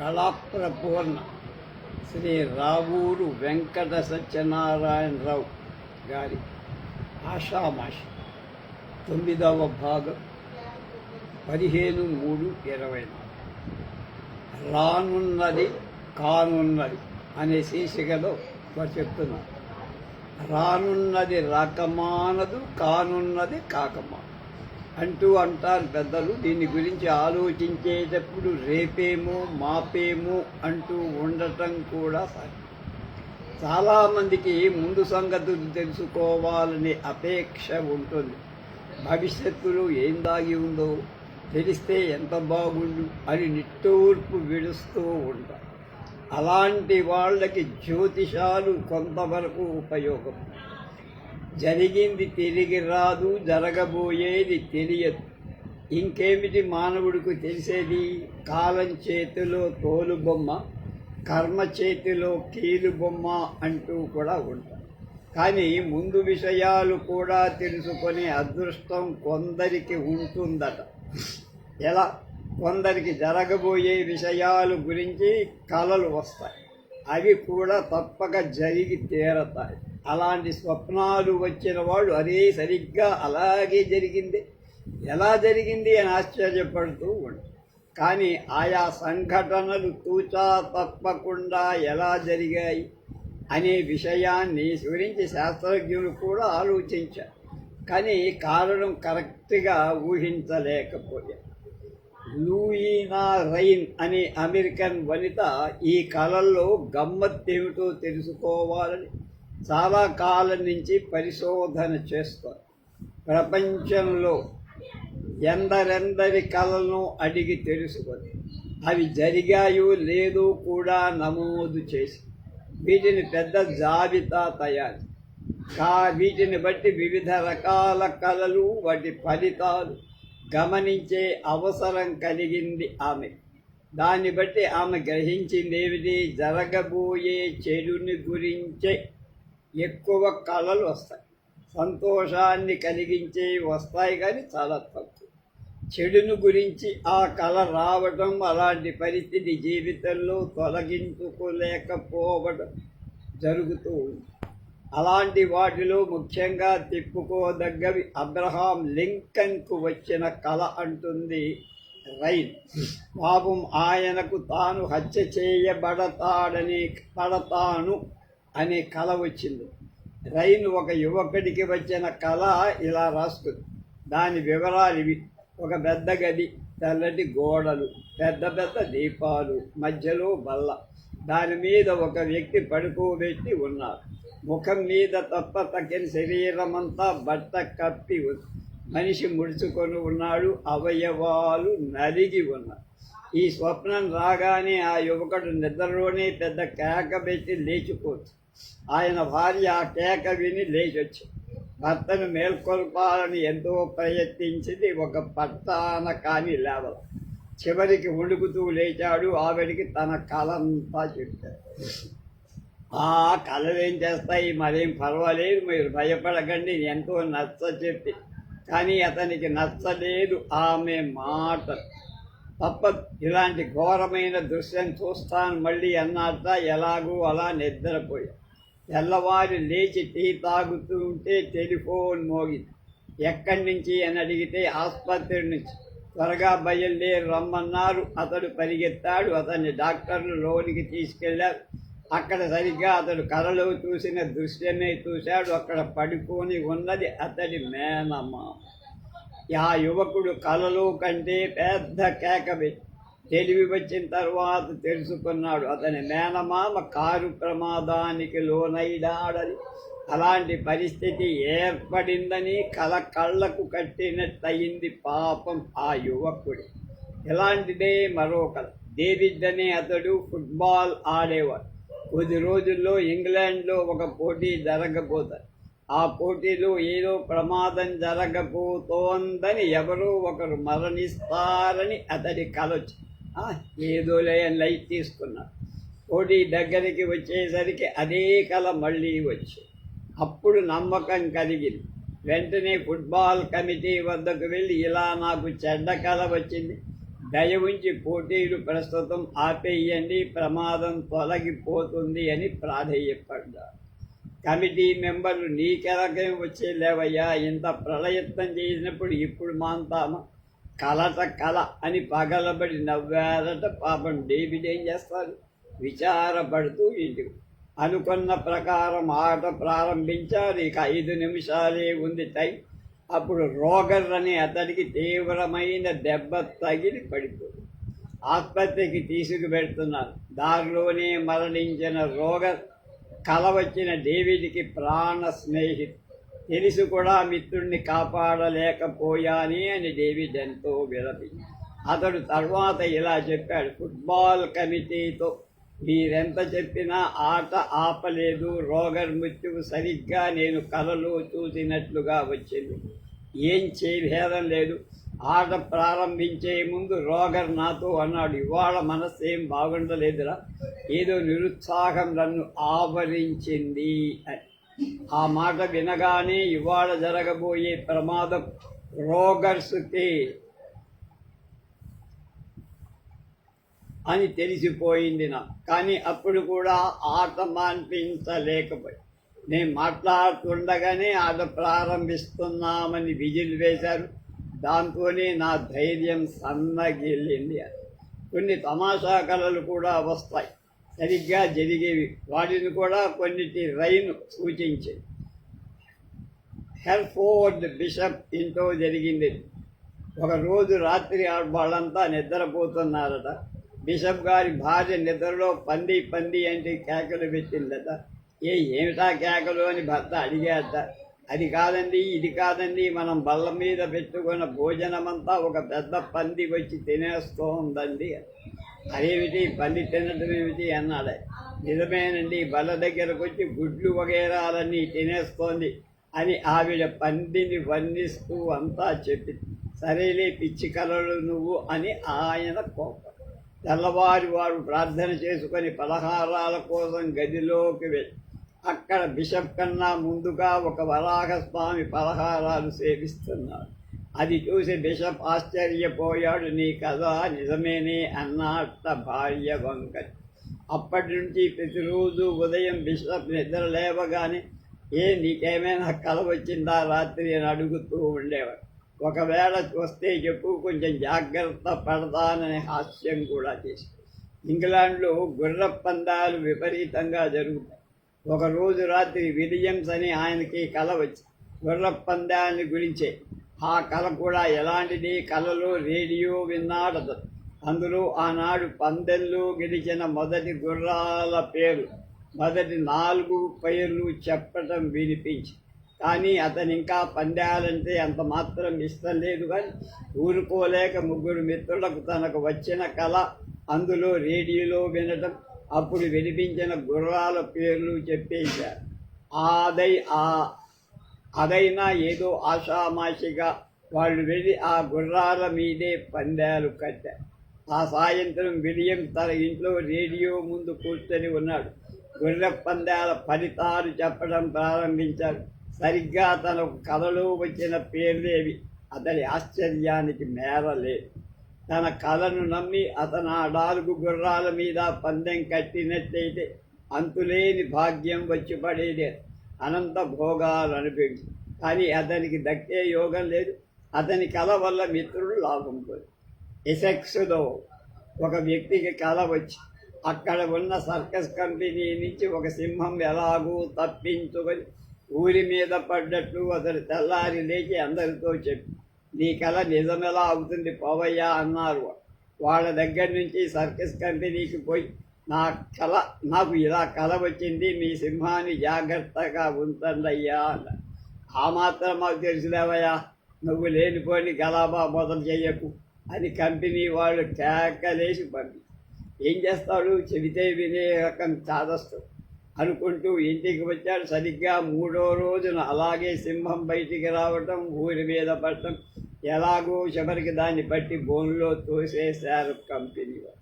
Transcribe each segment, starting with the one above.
కళాప్రపూర్ణ. శ్రీ రావూరు వెంకట సత్యనారాయణరావు గారి ఆషామాషి. తొమ్మిదవ భాగం. పదిహేను మూడు ఇరవై నాలుగు. రానున్నది కానున్నది అనే శీర్షికలో వారు చెప్తున్నారు. రానున్నది రాకమానదు కానున్నది కాకమానదు. అంటూ అంటారు పెద్దలు. దీని గురించి ఆలోచించేటప్పుడు రేపేమో మాపేమో అంటూ ఉండటం కూడా చాలామందికి ముందు సంగతులు తెలుసుకోవాలనే అపేక్ష ఉంటుంది. భవిష్యత్తులో ఏం దాగి ఉందో తెలిస్తే ఎంత బాగుండు అని నిట్టూర్పు విడుస్తూ ఉంటారు. అలాంటి వాళ్ళకి జ్యోతిషాలు కొంతవరకు ఉపయోగం. జరిగింది తిరిగి రాదు జరగబోయేది తెలియదు. ఇంకేమిటి మానవుడికి తెలిసేది? కాలం చేతిలో తోలు బొమ్మ కర్మ చేతిలో కీలు బొమ్మ అంటూ కూడా ఉంటాం. కానీ ముందు విషయాలు కూడా తెలుసుకునే అదృష్టం కొందరికి ఉంటుందట. ఎలా? కొందరికి జరగబోయే విషయాలు గురించి కలలు వస్తాయి. అవి కూడా తప్పక జరిగి తీరతాయి. అలాంటి స్వప్నాలు వచ్చిన వాళ్ళు అదే సరిగ్గా అలాగే జరిగింది. ఎలా జరిగింది అని ఆశ్చర్యపడుతూ ఉంటారు. కానీ ఆయా సంఘటనలు తూచా తప్పకుండా ఎలా జరిగాయి అనే విషయాన్ని గురించి శాస్త్రజ్ఞులు కూడా ఆలోచించారు. కానీ కారణం కరెక్ట్గా ఊహించలేకపోయారు. లూయినా రైన్ అనే అమెరికన్ వనిత ఈ కళల్లో గమ్మత్తేమిటో తెలుసుకోవాలని చాలా కాలం నుంచి పరిశోధన చేస్తారు. ప్రపంచంలో ఎందరెందరి కళలను అడిగి తెలుసుకొని అవి జరిగాయో లేదో కూడా నమోదు చేసి వీటిని పెద్ద జాబితా తయారు. కా వీటిని బట్టి వివిధ రకాల కళలు వాటి ఫలితాలు గమనించే అవసరం కలిగింది ఆమె. దాన్ని బట్టి ఆమె గ్రహించింది ఏమిటి జరగబోయే చెడుని గురించే ఎక్కువ కళలు వస్తాయి. సంతోషాన్ని కలిగించేవి వస్తాయి కానీ చాలా తక్కువ. చెడును గురించి ఆ కళ రావటం అలాంటి పరిస్థితి జీవితంలో తొలగించుకోలేకపోవడం జరుగుతూ ఉంది. అలాంటి వాటిలో ముఖ్యంగా తిప్పుకోదగ్గవి అబ్రహాం లింకన్కు వచ్చిన కళ అంటుంది రైన్ పాపం ఆయనకు తాను హత్య చేయబడతాడని పడతాను అనే కళ వచ్చింది. రైన్ ఒక యువకుడికి వచ్చిన కళ ఇలా రాస్తుంది. దాని వివరాలు ఇవి. ఒక పెద్ద గది తెల్లటి గోడలు పెద్ద పెద్ద దీపాలు మధ్యలో బల్ల. దాని మీద ఒక వ్యక్తి పడుకోబెట్టి ఉన్నారు. ముఖం మీద తప్ప తగిన శరీరమంతా బట్ట కప్పి ఉంది. మనిషి ముడుచుకొని ఉన్నాడు అవయవాలు నలిగి ఉన్నాయి. ఈ స్వప్నం రాగానే ఆ యువకుడు నిద్రలోనే పెద్ద కేక పెట్టి లేచిపోతుంది. ఆయన భార్య ఆ కేక విని లేచొచ్చి. భర్తను మేల్కొల్పాలని ఎంతో ప్రయత్నించింది ఒక పట్టాన కానీ లేవల. చివరికి ఉడుకుతూ లేచాడు. ఆవిడికి తన కలంతా చెప్పాడు. ఆ కళలు ఏం చేస్తాయి? మరేం పర్వాలేదు. మీరు భయపడకండి. ఎంతో నచ్చ చెప్పి. కానీ అతనికి నచ్చలేదు. ఆమె మాట. తప్ప ఇలాంటి ఘోరమైన దృశ్యం చూస్తాను మళ్ళీ అన్నట్ట ఎలాగూ అలా నిద్రపోయా. తెల్లవారి లేచి టీ తాగుతూ ఉంటే టెలిఫోన్ మోగింది. ఎక్కడి నుంచి అని అడిగితే ఆసుపత్రి నుంచి. త్వరగా బయలుదేరి రమ్మన్నారు. అతడు పరిగెత్తాడు. అతన్ని డాక్టర్లు లోనికి తీసుకెళ్ళారు అక్కడ సరిగ్గా అతడు కలలో చూసిన దృశ్యమే చూశాడు. అక్కడ పడుకొని ఉన్నది అతడి మేనమ్మ. ఆ యువకుడు కలలో కంటే పెద్ద కేకవి. తెలివి వచ్చిన తర్వాత తెలుసుకున్నాడు అతని మేనమామ కారు ప్రమాదానికి లోనైడాడని అలాంటి పరిస్థితి ఏర్పడిందని కల కళ్ళకు కట్టినట్టయింది పాపం ఆ యువకుడు. ఇలాంటిదే మరో కళ డేవిడ్ అనే అతడు ఫుట్బాల్ ఆడేవాడు. కొద్ది రోజుల్లో ఇంగ్లాండ్లో ఒక పోటీ జరగబోతారు ఆ పోటీలో ఏదో ప్రమాదం జరగబోతోందని ఎవరో ఒకరు మరణిస్తారని అతడి కలొచ్చి ఏదో లేని లైట్ తీసుకున్నాడు పోటీ దగ్గరికి వచ్చేసరికి అదే కళ మళ్ళీ వచ్చి అప్పుడు నమ్మకం కలిగింది. వెంటనే ఫుట్బాల్ కమిటీ వద్దకు వెళ్ళి ఇలా నాకు చెడ్డ కళ వచ్చింది. దయ ఉంచి పోటీలు ప్రస్తుతం ఆపేయండి ప్రమాదం తొలగిపోతుంది అని ప్రాధేయపడ్డారు. కమిటీ మెంబర్లు నీకెలకేం వచ్చే లేవయ్యా ఇంత ప్రళయత్నం చేసినప్పుడు ఇప్పుడు మాంతామా. కలట కల అని పగలబడి నవ్వారట పాపం డేవిడ్ ఏం చేస్తారు విచారపడుతూ ఇంటికి అనుకున్న ప్రకారం ఆట ప్రారంభించారు. ఇక ఐదు నిమిషాలే ఉంది టైం. అప్పుడు రోగర్ అనే అతడికి తీవ్రమైన దెబ్బ తగిలి పడిపోయింది. ఆసుపత్రికి తీసుకువెళ్తున్నారు. దారిలోనే మరణించిన రోగర్ కల వచ్చిన డేవిడ్కి ప్రాణ స్నేహితు తెలిసి కూడా మిత్రుణ్ణి కాపాడలేకపోయాని అని డేవిడ్ ఎంతో విలపించి అతడు తర్వాత ఇలా చెప్పాడు ఫుట్బాల్ కమిటీతో మీరెంత చెప్పినా ఆట ఆపలేదు రోగర్ మృత్యువు సరిగ్గా నేను కలలో చూసినట్లుగా వచ్చింది ఏం చేయభేదం లేదు ఆట ప్రారంభించే ముందు రోగర్ నాతో అన్నాడు. ఇవాళ మనస్సు ఏం బాగుండలేదురా. ఏదో నిరుత్సాహం నన్ను ఆవరించింది అని. ఆ మాట వినగానే ఇవాళ జరగబోయే ప్రమాదం రోగర్స్కి అని తెలిసిపోయింది నాకు. కానీ అప్పుడు కూడా ఆట మాన్పించలేకపోయి. నేను మాట్లాడుతుండగానే ఆట ప్రారంభిస్తున్నామని విజిల్ వేశారు. దాంతోనే నా ధైర్యం సన్నగిల్లింది కొన్ని తమాషా కళలు కూడా వస్తాయి. సరిగ్గా జరిగేవి. వాటిని కూడా కొన్నిటి రైన్ సూచించింది హెల్ఫోర్డ్ బిషప్ ఇంట్లో జరిగింది. ఒకరోజు రాత్రి వాళ్ళంతా నిద్రపోతున్నారట. బిషప్ గారి భార్య నిద్రలో పంది పంది అంటే కేకలు పెట్టిందట. ఏ ఏమిటా కేకలు అని భర్త అడిగాడట అది కాదండి ఇది కాదండి. మనం బల్ల మీద పెట్టుకున్న భోజనమంతా ఒక పెద్ద పంది వచ్చి తినేస్తోందండి అదేమిటి? పంది తినటం ఏమిటి అన్నాడు. నిజమేనండి బల్ల దగ్గరకు వచ్చి గుడ్లు వగేరాలన్నీ తినేస్తోంది అని ఆవిడ పందిని వర్ణిస్తూ అంతా చెప్పి సరేలే పిచ్చి కలలు నువ్వు అని ఆయన కోపం. తెల్లవారి వారు ప్రార్థన చేసుకొని పలహారాల కోసం గదిలోకి వెళ్ళి అక్కడ బిషప్ కన్నా ముందుగా ఒక వరాహస్వామి పలహారాలు సేవిస్తున్నారు అది చూసి బిషప్ ఆశ్చర్యపోయాడు. నీ కథ నిజమేనే అన్నట్ట భార్య వంక. అప్పటి నుంచి ప్రతిరోజు ఉదయం బిషప్ నిద్ర లేవగానే ఏ నీకేమైనా కల వచ్చిందా రాత్రి? అని అడుగుతూ ఉండేవాడు. ఒకవేళ వస్తే చెప్పు కొంచెం జాగ్రత్త పడతానని హాస్యం కూడా చేసి. ఇంగ్లాండ్లో గుర్ర పందాలు విపరీతంగా జరుగుతాయి. ఒకరోజు రాత్రి విలియమ్స్ అని ఆయనకి కల వచ్చి గుర్ర పందాన్ని గురించే. ఆ కళ కూడా ఎలాంటిది? కళలో రేడియో విన్నాడు అందులో ఆనాడు పందెల్లో గెలిచిన మొదటి గుర్రాల పేరు మొదటి నాలుగు పేర్లు చెప్పటం వినిపించి. కానీ అతను ఇంకా పందాలంటే అంత మాత్రం ఇష్టం లేదు కానీ ఊరుకోలేక ముగ్గురు మిత్రులకు తనకు వచ్చిన కళ అందులో రేడియోలో వినటం అప్పుడు వినిపించిన గుర్రాల పేర్లు చెప్పేశారు ఆదై ఆ అదైనా ఏదో ఆషామాషిగా వాళ్ళు వెళ్ళి ఆ గుర్రాల మీదే పందాలు కట్టారు ఆ సాయంత్రం విలియం తన ఇంట్లో రేడియో ముందు కూర్చొని ఉన్నాడు. గుర్ర పందాల ఫలితాలు చెప్పడం ప్రారంభించారు సరిగ్గా తన కథలో వచ్చిన పేర్లేవి. అతని ఆశ్చర్యానికి మేరలేదు తన కళను నమ్మి అతను ఆ నాలుగు గుర్రాల మీద పందెం కట్టినట్లయితే అంతులేని భాగ్యం వచ్చి పడేదే. అనంత భోగాలు అనిపించి కానీ అతనికి దక్కే యోగం లేదు. అతని కళ వల్ల మిత్రుడు లాభం పోయి ఎసెక్స్లో ఒక వ్యక్తికి కళ వచ్చి అక్కడ ఉన్న సర్కస్ కంపెనీ నుంచి ఒక సింహం ఎలాగూ తప్పించుకొని ఊరి మీద పడ్డట్టు అతడు తెల్లారి లేచి అందరితో చెప్పి నీ కళ నిజమెలా అవుతుంది పోవయ్యా అన్నారు. వాళ్ళ దగ్గర నుంచి సర్కస్ కంపెనీకి పోయి నా కళ నాకు ఇలా కళ వచ్చింది మీ సింహాన్ని జాగ్రత్తగా ఉంచండయ్యా అన్న. ఆ మాత్రం మాకు తెలుసులేవయ్యా నువ్వు లేనిపోని గలాబా మొదలు చెయ్యకు అని కంపెనీ వాళ్ళు కేకలేసి పంపి. ఏం చేస్తాడు? చెబితే వినే రకం అనుకుంటూ ఇంటికి వచ్చాడు. సరిగ్గా మూడో రోజున అలాగే సింహం బయటికి రావటం ఊరి మీద పడటం ఎలాగో చివరికి దాన్ని బట్టి బోన్లో తోసేశారు కంపెనీ వాళ్ళు.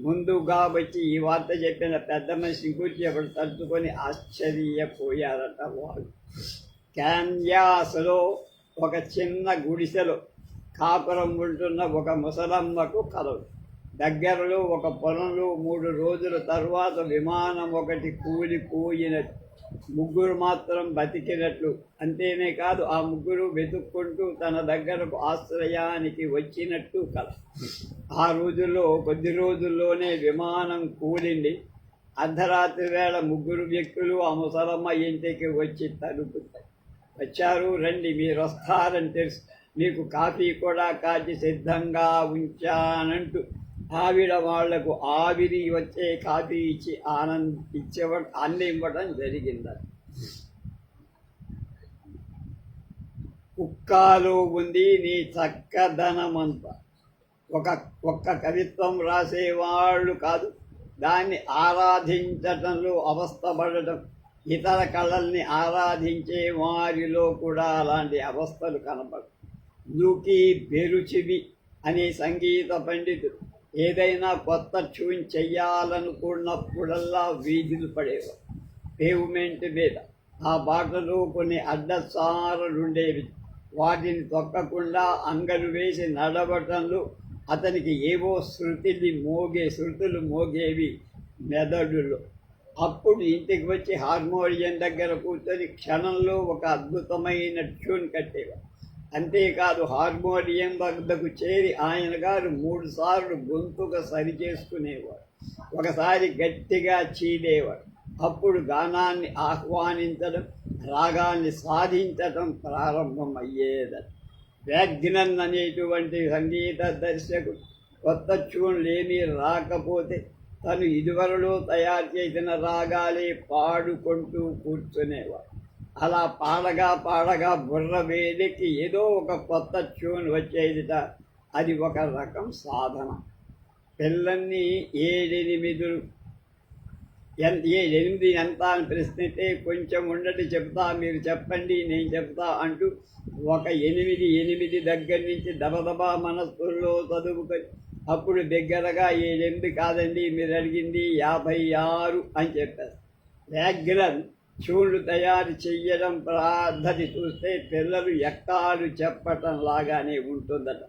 ముందుగా వచ్చి ఈ వార్త చెప్పిన పెద్ద మనిషి గురించి అప్పుడు తలుచుకొని ఆశ్చర్యపోయారట వాళ్ళు. క్యాన్యాస్లో ఒక చిన్న గుడిసెలో కాపురం ఉంటున్న ఒక ముసలమ్మకు కలవు దగ్గరలో ఒక పొలంలో మూడు రోజుల తర్వాత విమానం ఒకటి కూలిపోయినట్టు ముగ్గురు మాత్రం బతికినట్లు. అంతేనే కాదు ఆ ముగ్గురు వెతుక్కుంటూ తన దగ్గరకు ఆశ్రయానికి వచ్చినట్టు కల. ఆ రోజుల్లో కొద్ది రోజుల్లోనే విమానం కూలింది. అర్ధరాత్రి వేళ ముగ్గురు వ్యక్తులు ఆ ముసలమ్మ ఇంటికి వచ్చి తలుపుతాయి. వచ్చారు రండి మీరు వస్తారని తెలుసు మీకు కాఫీ కూడా కాచి సిద్ధంగా ఉంచానంటూ ఆవిడ వాళ్ళకు ఆవిరి వచ్చే కాఫీ ఇచ్చి ఆనంద ఇచ్చేవ అందివ్వడం జరిగింది. కుక్కాలో ఉంది నీ చక్కదనమంతా. ఒక ఒక్క కవిత్వం రాసేవాళ్ళు కాదు. దాన్ని ఆరాధించటంలో అవస్థపడటం ఇతర కళల్ని ఆరాధించే వారిలో కూడా అలాంటి అవస్థలు కనపడు లూకి బెరుచివి అనే సంగీత పండితుడు ఏదైనా కొత్త ట్యూన్ చెయ్యాలనుకున్నప్పుడల్లా వీధులు పడేవారు. పేవ్మెంట్ మీద ఆ బాటలో కొన్ని అడ్డసారలుండేవి. వాటిని తొక్కకుండా అంగలు వేసి నడవటంలో అతనికి ఏవో శృతిని మోగే శృతులు మోగేవి మెదడులో. అప్పుడు ఇంటికి వచ్చి హార్మోనియం దగ్గర కూర్చొని క్షణంలో ఒక అద్భుతమైన ట్యూన్ కట్టేవారు. అంతేకాదు హార్మోనియం వద్దకు చేరి ఆయన గారు మూడుసార్లు గొంతుక సరి చేసుకునేవాడు ఒకసారి గట్టిగా చీదేవాడు అప్పుడు గానాన్ని ఆహ్వానించడం రాగాన్ని సాధించటం ప్రారంభం అయ్యేదని వ్యాగ్నన్ అనేటువంటి సంగీత దర్శకుడు కొత్త ట్యూన్లేమీ రాకపోతే తను ఇదివరలో తయారు చేసిన రాగాలే పాడుకుంటూ కూర్చునేవాడు అలా పాడగా పాడగా బుర్ర వేదికి ఏదో ఒక కొత్త ట్యూన్ వచ్చేదిట. అది ఒక రకం సాధన. పిల్లల్ని ఏడెనిమిది ఎంత ఏ ఎనిమిది ఎంత అని ప్రశ్నితే కొంచెం ఉండటి చెప్తా మీరు చెప్పండి నేను చెప్తా అంటూ ఒక ఎనిమిది ఎనిమిది దగ్గర నుంచి దబదబా మనస్సుల్లో చదువుకొని అప్పుడు దగ్గరగా ఏడెనిమిది కాదండి మీరు అడిగింది యాభై ఆరు అని చెప్పారు రెగ్యులర్ చూళ్ళు తయారు చెయ్యడం పద్ధతి చూస్తే పిల్లలు ఎక్కాలు చెప్పటం లాగానే ఉంటుందట.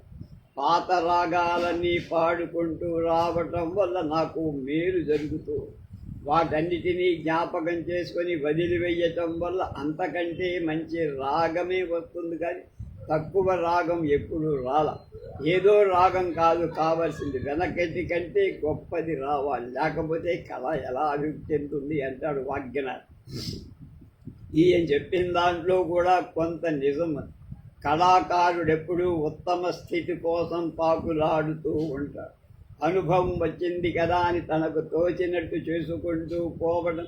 పాత రాగాలన్నీ పాడుకుంటూ రావటం వల్ల నాకు మేలు జరుగుతూ వాటన్నిటినీ జ్ఞాపకం చేసుకొని వదిలివేయటం వల్ల అంతకంటే మంచి రాగమే వస్తుంది కానీ తక్కువ రాగం ఎప్పుడు రాల. ఏదో రాగం కాదు కావాల్సింది. వెనకటి కంటే గొప్పది రావాలి. లేకపోతే కళ ఎలా అభివృద్ధి చెందుతుంది అంటాడు వాగ్యనాథ్. ఈయన చెప్పిన దాంట్లో కూడా కొంత నిజం. కళాకారుడు ఎప్పుడూ ఉత్తమ స్థితి కోసం పాకులాడుతూ ఉంటాడు. అనుభవం వచ్చింది కదా అని తనకు తోచినట్టు చేసుకుంటూ పోవడం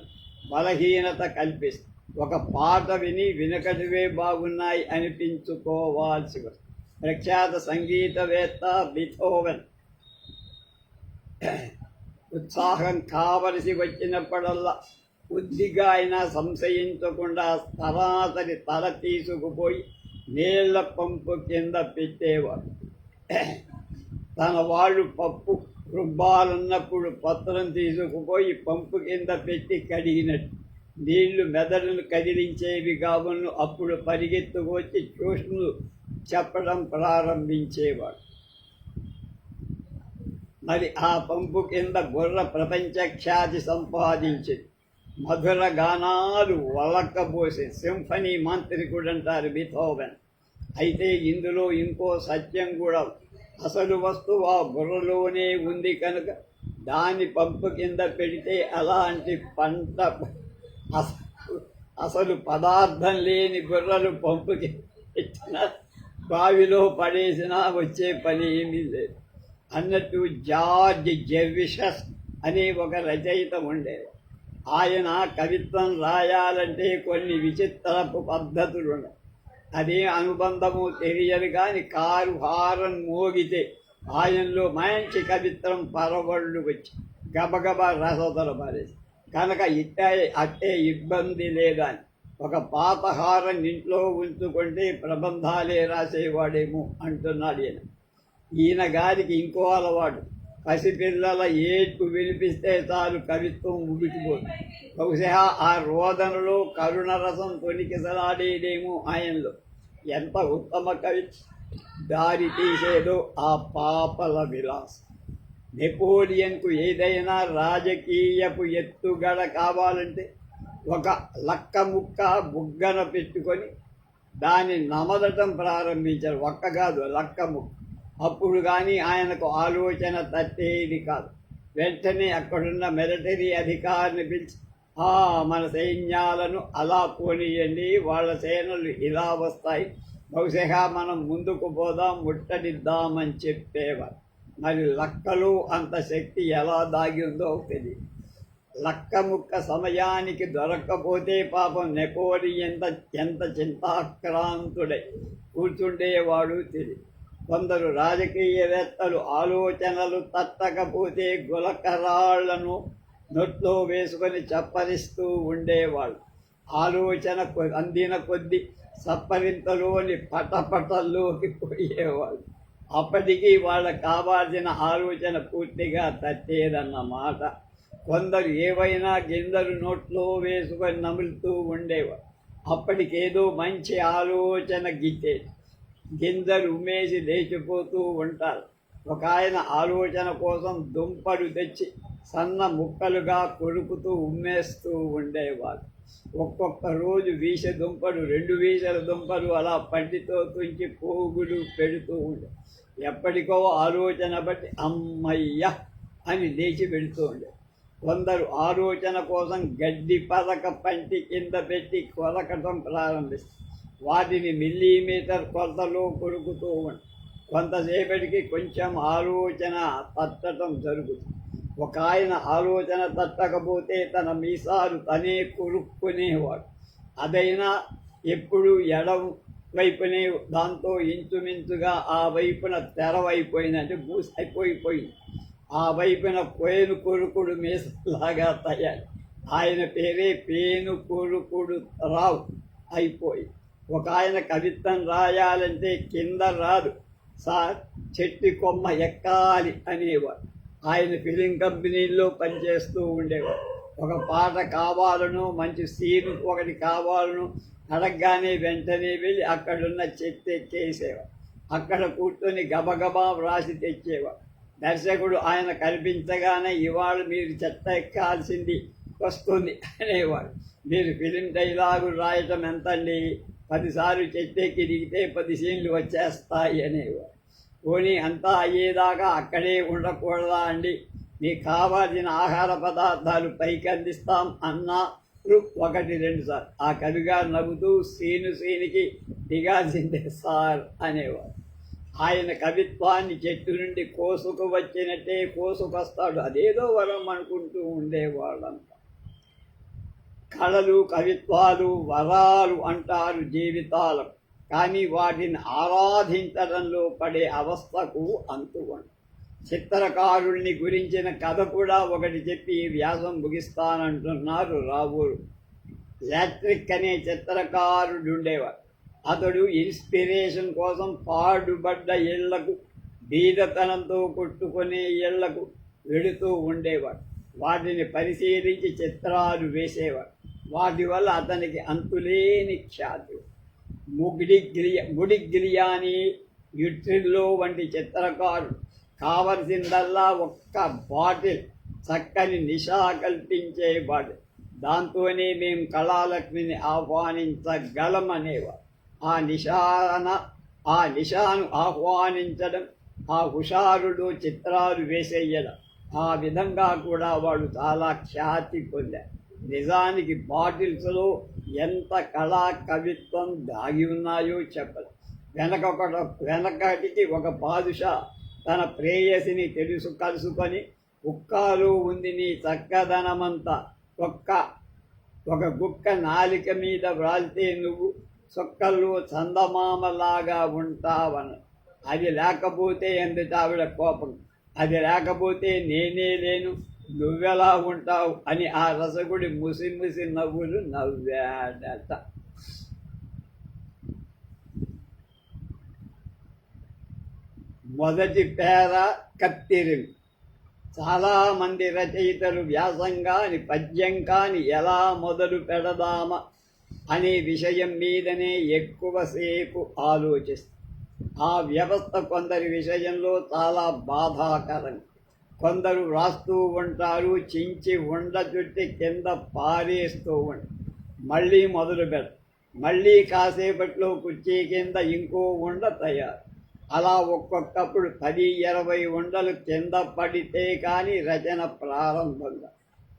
బలహీనత కల్పిస్తుంది. ఒక పాట విని వినకటివే బాగున్నాయి అనిపించుకోవాల్సి వస్తుంది. ప్రఖ్యాత సంగీతవేత్త బిథోవెన్. ఉత్సాహం కావలసి వచ్చినప్పుడల్లా కొద్దిగా అయినా సంశయించకుండా సరాసరి తల తీసుకుపోయి నీళ్ళ పంపు కింద పెట్టేవారు తన వాళ్ళు పప్పు రుబ్బాలన్నప్పుడు పత్రం తీసుకుపోయి పంపు కింద పెట్టి కడిగినట్టు. నీళ్ళు మెదడును కదిలించేవి కావును అప్పుడు పరిగెత్తుకొచ్చి ట్యూషన్లు చెప్పడం ప్రారంభించేవాడు. మరి ఆ పంపు కింద గుర్ర ప్రపంచ ఖ్యాతి సంపాదించింది. మధుర గానాలు వలక్కబోసే సింఫనీ మాంత్రికుడు అంటారు బిథోవెన్ అయితే ఇందులో ఇంకో సత్యం కూడా అసలు వస్తువు ఆ బుర్రలోనే ఉంది కనుక దాని పంపు కింద పెడితే అలాంటి పంట అసలు అసలు పదార్థం లేని బుర్రలు పంపుకి పెట్టిన బావిలో పడేసినా వచ్చే పని ఏమీ లేదు. అన్నట్టు జార్జ్ జెవిషస్ అనే ఒక రచయిత ఉండేది. ఆయన కవిత్వం రాయాలంటే కొన్ని విచిత్రపు పద్ధతులు ఉన్నాయి అదే అనుబంధము తెలియదు కానీ కారు హారం మోగితే ఆయనలో మంచి కవిత్వం పరవళ్ళు వచ్చి గబగబా రసతల పారేసి కనుక ఇట్టే అట్టే ఇబ్బంది లేదని ఒక పాతహారం ఇంట్లో ఉంచుకుంటే ప్రబంధాలే రాసేవాడేమో అంటున్నాడు ఈయన. ఈయన గారికి ఇంకో అలవాటు. పసిపిల్లల ఏడ్పు వినిపిస్తే చాలు కవిత్వం ఉబికిపోదు. బహుశా ఆ రోదనలో కరుణ రసం తొనికిసలాడేదేమో ఆయనలో. ఎంత ఉత్తమ కవి? దారి తీసేదో ఆ పాపల విలాసం. నెపోలియన్కు ఏదైనా రాజకీయపు ఎత్తుగడ కావాలంటే ఒక లక్క ముక్క బుగ్గన పెట్టుకొని దాన్ని నమదటం ప్రారంభించారు. ఒక్క కాదు లక్క ముక్క. అప్పుడు కానీ ఆయనకు ఆలోచన తట్టేది కాదు. వెంటనే అక్కడున్న మిలిటరీ అధికారిని పిలిచి ఆ మన సైన్యాలను అలా పోనీయండి వాళ్ళ సేనలు ఇలా వస్తాయి. బహుశా మనం ముందుకు పోదాం ముట్టడిద్దామని చెప్పేవారు. మరి లక్కలు అంత శక్తి ఎలా దాగిందో తెలియదు లక్క ముక్క సమయానికి దొరక్కపోతే పాపం నెపోని ఎంత ఎంత చింతాక్రాంతుడై కూర్చుండేవాడు తెలియదు కొందరు రాజకీయవేత్తలు ఆలోచనలు తట్టకపోతే గులకరాళ్ళను నొట్లో వేసుకొని చప్పరిస్తూ ఉండేవాళ్ళు. ఆలోచన అందిన కొద్ది సప్పరింతలోని పటపటల్లోకి పోయేవాళ్ళు. అప్పటికి వాళ్ళకు కావాల్సిన ఆలోచన పూర్తిగా తట్టేదన్నమాట. కొందరు ఏవైనా గింజలు నోట్లో వేసుకొని నములుతూ ఉండేవారు. అప్పటికేదో మంచి ఆలోచన గిట్టేది గింజలు ఉమ్మేసి లేచిపోతూ ఉంటారు. ఒక ఆయన ఆలోచన కోసం దుంపలు తెచ్చి సన్న ముక్కలుగా కొరుకుతూ ఉమ్మేస్తూ ఉండేవారు. ఒక్కొక్క రోజు వీస దుంపలు రెండు వీసల దుంపలు అలా పంటితో తుంచి పోగులు పెడుతూ ఉండే. ఎప్పటికో ఆలోచన బట్టి అమ్మయ్య అని లేచి పెడుతూ ఉండే. కొందరు ఆలోచన కోసం గడ్డి పలక పంటి కింద పెట్టి కొలకటం ప్రారంభిస్తారు. వాటిని మిల్లీమీటర్ కొలతలో కొరుకుతూ ఉండి. కొంతసేపటికి కొంచెం ఆలోచన తట్టడం జరుగుతుంది. ఒక ఆయన ఆలోచన తట్టకపోతే తన మీసాలు తనే కొరుక్కునేవాడు. అదైనా ఎప్పుడు ఎడం వైపునే దాంతో ఇంచుమించుగా ఆ వైపున తెరవైపోయింది అంటే గూస్ అయిపోయిపోయింది. ఆ వైపున పేను కొరుకుడు మీసలాగా తయారు. ఆయన పేరే పేను కొరుకుడు రావు. అయిపోయింది. ఒక ఆయన కవిత్వం రాయాలంటే కింద రాదు. సార్ చెట్టు కొమ్మ ఎక్కాలి అనేవారు. ఆయన ఫిలిం కంపెనీల్లో పనిచేస్తూ ఉండేవారు. ఒక పాట కావాలను మంచి సీన్ ఒకటి కావాలను అడగగానే వెంటనే వెళ్ళి అక్కడున్న చెట్టు ఎక్కేసేవారు. అక్కడ కూర్చొని గబగబా వ్రాసి తెచ్చేవారు. దర్శకుడు ఆయన కల్పించగానే ఇవాళ మీరు చెత్త ఎక్కాల్సింది వస్తుంది అనేవారు. మీరు ఫిలిం డైలాగు రాయటం ఎంతండి? పదిసార్లు చెట్టెక్కి దిగితే పది సీన్లు వచ్చేస్తాయి అనేవారు పోనీ అంతా అయ్యేదాకా అక్కడే ఉండకూడదా అండి? మీకు కావాల్సిన ఆహార పదార్థాలు పైకి అందిస్తాం అన్నా ఒకటి రెండు సార్. ఆ కవిగారు నవ్వుతూ సీను సీనికి దిగాల్సిందే సార్ అనేవాడు. ఆయన కవిత్వాన్ని చెట్టు నుండి కోసుకు వచ్చినట్టే కోసుకొస్తాడు. అదేదో వరం అనుకుంటూ ఉండేవాళ్ళంతా. కళలు కవిత్వాలు వరాలు అంటారు జీవితాలు. కానీ వాటిని ఆరాధించడంలో పడే అవస్థకు అంతుకోండి చిత్రకారుల్ని గురించిన కథ కూడా ఒకటి చెప్పి వ్యాసం ముగిస్తానంటున్నారు రావులు ఎలక్ట్రిక్ అనే చిత్రకారుడు ఉండేవాడు అతడు ఇన్స్పిరేషన్ కోసం పాడుబడ్డ ఇళ్ళకు బీదతనంతో కొట్టుకునే ఇళ్ళకు వెళుతూ ఉండేవాడు. వాటిని పరిశీలించి చిత్రాలు వేసేవాడు. వాటి వల్ల అతనికి అంతులేని ఖ్యాతి. ముగిడిగ్రియ ముడిగ్రియాని యుట్రిల్లో వంటి చిత్రకారు కావలసిందల్లా ఒక్క బాటిల్ చక్కని నిశా కల్పించే బాటిల్. దాంతోనే మేము కళాలక్ష్మిని ఆహ్వానించగలమనేవారు. ఆ నిశాన ఆ నిశాను ఆహ్వానించడం ఆ హుషారుడు చిత్రాలు వేసేయడం ఆ విధంగా కూడా వాడు చాలా ఖ్యాతి పొందారు. నిజానికి బాటిల్స్లో ఎంత కళా కవిత్వం దాగి ఉన్నాయో చెప్పదు వెనక ఒక వెనకటికి ఒక బాదుషా తన ప్రేయసిని తెలుసు కలుసుకొని కుక్కలో ఉంది నీ చక్కదనమంతా. ఒక్క ఒక గుక్క నాలిక మీద వ్రాలితే నువ్వు చొక్కల్లో చందమామలాగా ఉంటావన. అది లేకపోతే ఎందుకు ఆవిడ కోపం? అది లేకపోతే నేనే లేను. నువ్వెలా ఉంటావు అని ఆ రసగుడి ముసి ముసి నవ్వులు నవ్వాడట. మొదటి పేర కత్తిరి. చాలామంది రచయితలు వ్యాసం కాని పద్యం కాని ఎలా మొదలు పెడదామా అనే విషయం మీదనే ఎక్కువసేపు ఆలోచిస్తారు ఆ వ్యవస్థ కొందరి విషయంలో చాలా బాధాకరం. కొందరు రాస్తూ ఉంటారు చించి ఉండ చుట్టి కింద పారేస్తూ ఉంటారు మళ్ళీ మొదలు పెట్ట. మళ్ళీ కాసేపట్లో కుర్చీ కింద ఇంకో ఉండ తయారు. అలా ఒక్కొక్కప్పుడు పది ఇరవై ఉండలు కింద పడితే కానీ రచన ప్రారంభంగా.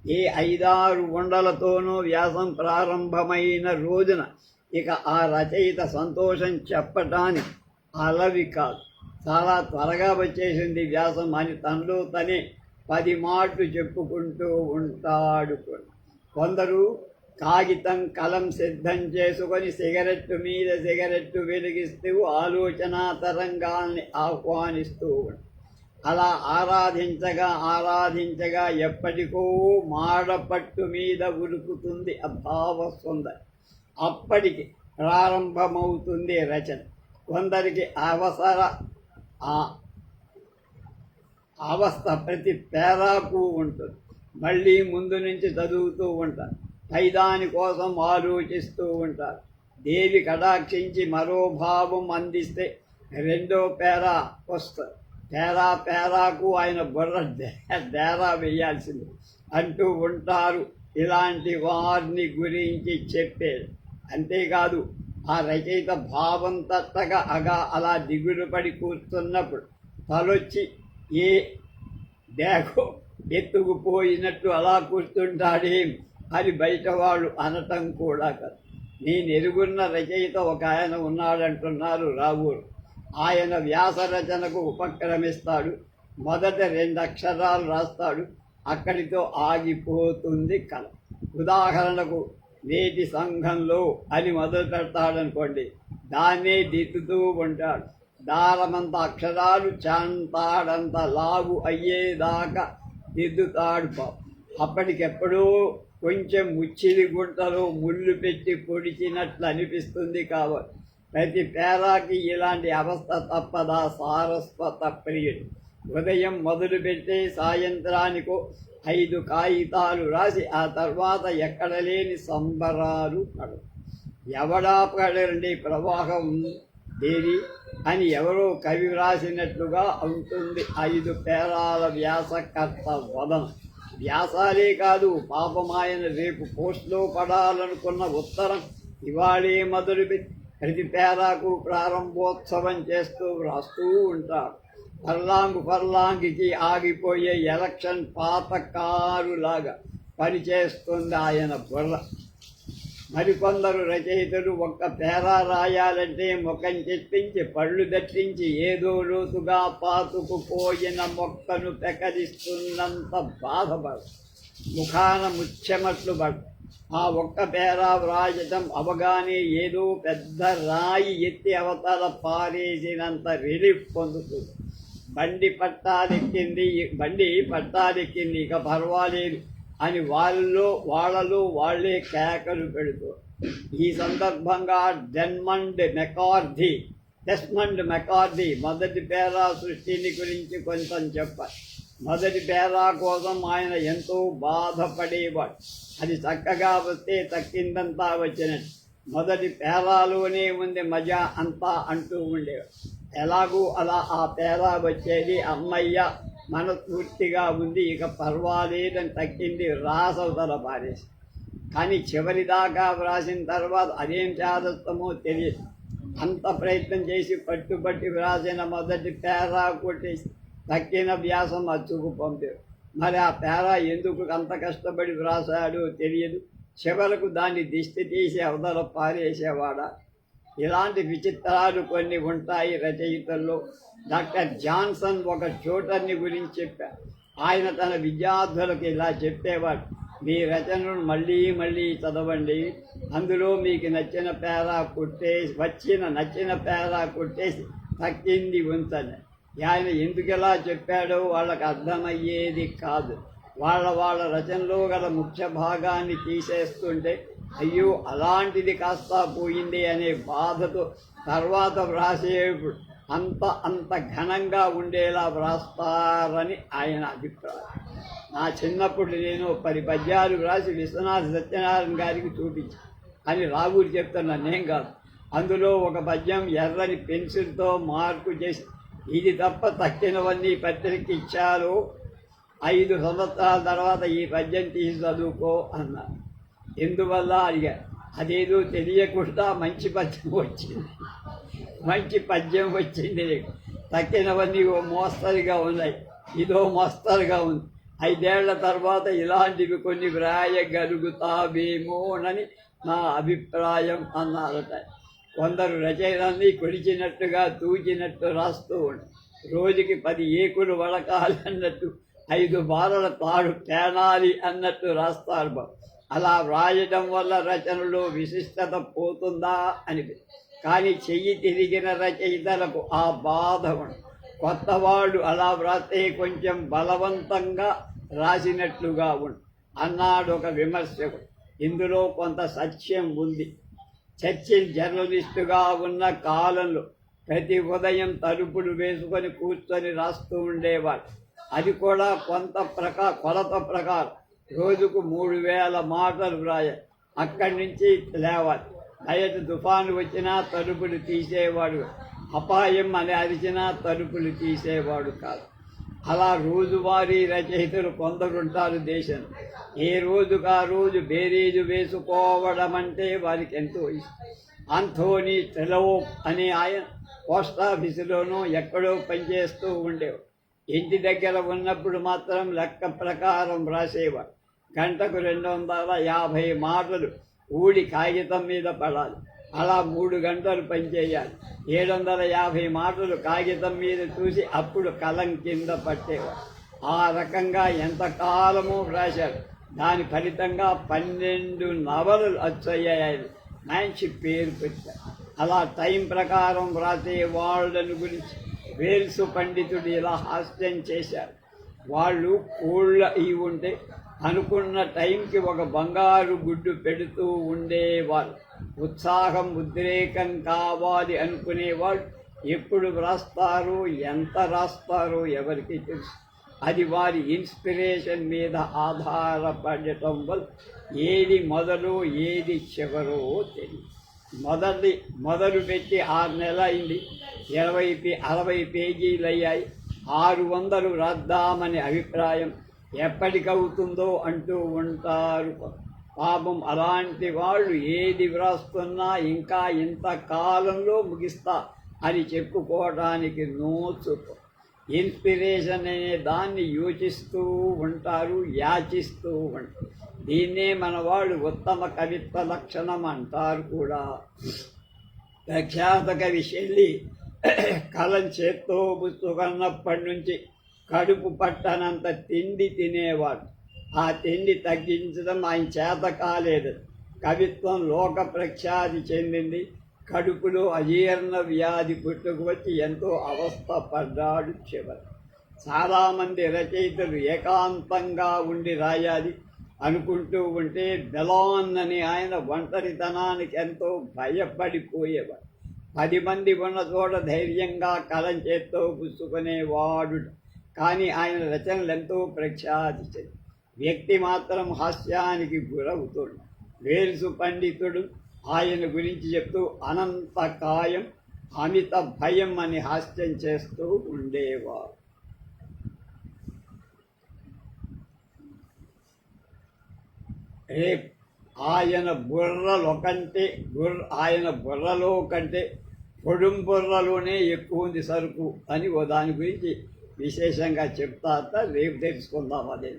ఏ ఐదారు ఉండలతోనూ వ్యాసం ప్రారంభమైన రోజున ఇక ఆ రచయిత సంతోషం చెప్పటానికి అలవి కాదు. చాలా త్వరగా వచ్చేసింది వ్యాసం అని తనలో తనే పది మాటలు చెప్పుకుంటూ ఉంటాడు. కొందరు కాగితం కలం సిద్ధం చేసుకొని సిగరెట్టు మీద సిగరెట్టు వెలిగిస్తూ ఆలోచన తరంగాల్ని ఆహ్వానిస్తూ ఉంటారు. అలా ఆరాధించగా ఆరాధించగా ఎప్పటికో మాడపట్టు మీద ఉరుకుతుంది అభావ సుందరి అప్పటికి ప్రారంభమవుతుంది రచన. కొందరికి అవసర ఆ అవస్థ ప్రతి పేరాకు ఉంటుంది. మళ్ళీ ముందు నుంచి చదువుతూ ఉంటారు. పైదాని కోసం ఆలోచిస్తూ ఉంటారు. దేవి కటాక్షించి మరో భావం అందిస్తే రెండో పేరా వస్తుంది. పేరా పేరాకు ఆయన బుర్ర డే- డేరా వేయాల్సింది అంటూ ఉంటారు. ఇలాంటి వారిని గురించి చెప్పేది. అంతేకాదు ఆ రచయిత భావం తట్టగా అగా అలా దిగులు పడి కూర్చున్నప్పుడు తలొచ్చి ఏ దేహో ఎత్తుకుపోయినట్టు అలా కూర్చుంటాడేం? అని బయట వాళ్ళు అనటం కూడా కాదు. నేను ఎరుగున్న రచయిత ఒక ఆయన ఉన్నాడంటున్నారు రావూరు. ఆయన వ్యాస రచనకు ఉపక్రమిస్తాడు. మొదట రెండు అక్షరాలు రాస్తాడు. అక్కడితో ఆగిపోతుంది కళ ఉదాహరణకు నేటి సంఘంలో అని మొదలు పెడతాడనుకోండి దాన్నే దిద్దుతూ ఉంటాడు. దారమంత అక్షరాలు చాంతాడంత లావు అయ్యేదాకా దిద్దుతాడు పాపం అప్పటికెప్పుడూ కొంచెం ముచ్చిరి గుంటలో ముళ్ళు పెట్టి పొడిచినట్లు అనిపిస్తుంది కాబట్టి ప్రతి పేరాకి ఇలాంటి అవస్థ తప్పదా సారస్వత ప్రియుడు. ఉదయం మొదలుపెట్టి సాయంత్రానికో ఐదు కాగితాలు రాసి ఆ తర్వాత ఎక్కడ లేని సంబరాలు పడు ఎవడా పడండి ప్రవాహం? దేవి అని ఎవరో కవి వ్రాసినట్లుగా ఉంటుంది ఐదు పేరాల వ్యాసకర్త వదన వ్యాసాలే కాదు పాపమాయన రేపు పోస్ట్లో పడాలనుకున్న ఉత్తరం. ఇవాళే మొదలుపెట్టి ప్రతి పేరాకు ప్రారంభోత్సవం చేస్తూ వ్రాస్తూ ఉంటారు. పర్లాంగు పర్లాంగికి ఆగిపోయే ఎలక్షన్ పాత కారులాగా పనిచేస్తుంది ఆయన బుర్ర. మరికొందరు రచయితలు ఒక్క పేరా రాయాలంటే ముఖం చెప్పించి పళ్ళు దట్టించి ఏదో లోతుగా పాతుకుపోయిన మొక్కను పెకరిస్తున్నంత బాధపడు ముఖాన ముచ్చెమట్లు పడు. ఆ ఒక్క పేరా వ్రాయటం అవగానే ఏదో పెద్ద రాయి ఎత్తి అవతల పారేసినంత రిలీఫ్ పొందుతుంది. బండి పట్టాలెక్కింది బండి పట్టాలెక్కింది ఇక పర్వాలేదు. అని వాళ్ళలో వాళ్ళలో వాళ్ళే కేకలు పెడుతూ ఈ సందర్భంగా డెన్మండ్ మెకార్ధి డెస్మండ్ మెకార్ధి మొదటి పేరా సృష్టిని గురించి కొంచెం చెప్పాలి మొదటి పేరా కోసం ఆయన ఎంతో బాధపడేవాడు. అది చక్కగా వస్తే తక్కిందంతా వచ్చినట్టు. మొదటి పేరాలోనే ఉంది మజా అంతా అంటూ ఉండేవాడు. ఎలాగూ అలా ఆ పేరా వచ్చేది అమ్మయ్య మనస్ఫూర్తిగా ఉంది ఇక పర్వాలేదని తగ్గింది రాసవతల పారేసి. కానీ చివరి దాకా వ్రాసిన తర్వాత అదేం చేదస్తమో తెలియదు. అంత ప్రయత్నం చేసి పట్టుబట్టి వ్రాసిన మొదటి పేరా కొట్టేసి తక్కిన వ్యాసం అచ్చుకు పంపారు. మరి ఆ పేరా ఎందుకు అంత కష్టపడి వ్రాసాడో తెలియదు. చివరకు దాన్ని దిష్టి తీసి అవతల పారేసేవాడా? ఇలాంటి విచిత్రాలు కొన్ని ఉంటాయి రచయితల్లో. డాక్టర్ జాన్సన్ ఒక చోటర్ని గురించి చెప్పారు ఆయన తన విద్యార్థులకు ఇలా చెప్పేవాడు మీ రచనను మళ్ళీ మళ్ళీ చదవండి. అందులో మీకు నచ్చిన పేరా కొట్టేసి వచ్చిన నచ్చిన పేరా కొట్టేసి తక్కింది ఉంచండి. ఆయన ఎందుకు ఇలా చెప్పాడో వాళ్ళకు అర్థమయ్యేది కాదు. వాళ్ళ వాళ్ళ రచనలో గల ముఖ్య భాగాన్ని తీసేస్తుంటే అయ్యో అలాంటిది కాస్త పోయింది అనే బాధతో తర్వాత వ్రాసేప్పుడు అంత అంత ఘనంగా ఉండేలా వ్రాస్తారని ఆయన అభిప్రాయం. నా చిన్నప్పుడు నేను పది పద్యాలు వ్రాసి విశ్వనాథ సత్యనారాయణ గారికి చూపించాను అని రాఘుడు చెప్తున్నా నేను కాదు. అందులో ఒక పద్యం ఎర్రని పెన్సిల్తో మార్కు చేసి ఇది తప్ప తక్కినవన్నీ పత్రిక ఇచ్చారు. ఐదు సంవత్సరాల తర్వాత ఈ పద్యం తీసి చదువుకో అన్నారు. ఎందువల్ల అడిగా. అదేదో తెలియకుండా మంచి పద్యం వచ్చింది. మంచి పద్యం వచ్చింది. నీకు తక్కినవన్నీ ఓ మోస్తరుగా ఉన్నాయి. ఇదో మోస్తరుగా ఉంది. ఐదేళ్ళ తర్వాత ఇలాంటివి కొన్ని వ్రాయగలుగుతావేమోనని నా అభిప్రాయం అన్నారట. కొందరు రచయితల్ని కొడిచినట్టుగా తూచినట్టు రాస్తూ ఉంటారు రోజుకి పది ఏకులు వడకాలి అన్నట్టు ఐదు బారల తాడు తేనాలి అన్నట్టు రాస్తారు బాబు. అలా వ్రాయడం వల్ల రచనలో విశిష్టత పోతుందా అని కానీ చెయ్యి తిరిగిన రచయితలకు ఆ బాధ కొత్తవాడు అలా వ్రాస్తే కొంచెం బలవంతంగా రాసినట్లుగా ఉండు. అన్నాడు ఒక విమర్శకుడు. ఇందులో కొంత సత్యం ఉంది. చర్చిల్ జర్నలిస్టుగా ఉన్న కాలంలో ప్రతి ఉదయం తలుపులు వేసుకొని కూర్చొని రాస్తూ ఉండేవాడు. అది కూడా కొంత ప్రకా కొలత ప్రకారం. రోజుకు మూడు వేల మాటలు వ్రాయాలి అక్కడి నుంచి లేవాలి. బయట తుఫాను వచ్చినా తలుపులు తీసేవాడు. అపాయం అని అరిచినా తలుపులు తీసేవాడు కాదు. అలా రోజువారీ రచయితలు కొందరుంటారు దేశం. ఏ రోజుకు ఆ రోజు బేరీజు వేసుకోవడం అంటే వారికి ఎంతో ఇష్టం. ఆంథోనీ టెలవో అనే ఆయన పోస్టాఫీసులోనూ ఎక్కడో పనిచేస్తూ ఉండేవాడు. ఇంటి దగ్గర ఉన్నప్పుడు మాత్రం లెక్క ప్రకారం రాసేవాడు గంటకు రెండు వందల యాభై మాటలు ఊడి కాగితం మీద పడాలి. అలా మూడు గంటలు పనిచేయాలి. ఏడు వందల యాభై మాటలు కాగితం మీద చూసి అప్పుడు కలం కింద పట్టేవారు. ఆ రకంగా ఎంతకాలమో రాశారు దాని ఫలితంగా పన్నెండు నవలలు వచ్చయ్యాయి మంచి పేరు పెట్టారు. అలా టైం ప్రకారం రాసే వాళ్ళని గురించి వేల్సు పండితుడు ఇలా హాస్యం చేశారు. వాళ్ళు కోళ్ళ ఇవి ఉంటే అనుకున్న టైంకి ఒక బంగారు గుడ్డు పెడుతూ ఉండేవారు. ఉత్సాహం ఉద్రేకం కావాలి అనుకునేవాళ్ళు ఎప్పుడు రాస్తారు ఎంత రాస్తారో ఎవరికి తెలుసు. అది వారి ఇన్స్పిరేషన్ మీద ఆధారపడటం వల్ల ఏది మొదలు ఏది చివరో తెలియదు మొదటి మొదలు పెట్టి ఆరు నెల అయింది ఇరవై అరవై పేజీలు అయ్యాయి ఆరు వందలు రాద్దామనే అభిప్రాయం ఎప్పటికవుతుందో అంటూ ఉంటారు. పాపం అలాంటి వాళ్ళు ఏది వ్రాస్తున్నా ఇంకా ఇంత కాలంలో ముగిస్తా అని చెప్పుకోవడానికి నోచుకో ఇన్స్పిరేషన్ అనే దాన్ని యోచిస్తూ ఉంటారు యాచిస్తూ ఉంటారు. దీన్నే మన వాళ్ళు ఉత్తమ కవిత్వ లక్షణం అంటారు కూడా. ప్రఖ్యాత కవి శైలి కలం చేత్తో పుస్తకన్నప్పటి నుంచి కడుపు పట్టనంత తిండి తినేవాడు. ఆ తిండి తగ్గించడం ఆయన చేత కాలేదు. కవిత్వం లోక ప్రఖ్యాతి చెందింది. కడుపులో అజీర్ణ వ్యాధి పుట్టుకు వచ్చి ఎంతో అవస్థ పడ్డాడు చివరి. చాలామంది రచయితలు ఏకాంతంగా ఉండి రాయాలి అనుకుంటూ ఉంటే బెలాన్ అని ఆయన ఒంటరితనానికి ఎంతో భయపడిపోయేవాడు. పది మంది ఉన్న చోట ధైర్యంగా కలం చేత్తో పుచ్చుకునేవాడు కానీ ఆయన రచనలు ఎంతో ప్రఖ్యాతి వ్యక్తి మాత్రం హాస్యానికి గురవుతాడు వేల్సు పండితుడు ఆయన గురించి చెప్తూ అనంత కాయం అమిత భయం అని హాస్యం చేస్తూ ఉండేవారు రేపు ఆయన బుర్రలో కంటే బుర్ర ఆయన బుర్రలో కంటే పొడుం బుర్రలోనే ఎక్కువ ఉంది సరుకు అని ఓ దాని గురించి విశేషంగా చెప్తా రేపు తెలుసుకుందాం అదే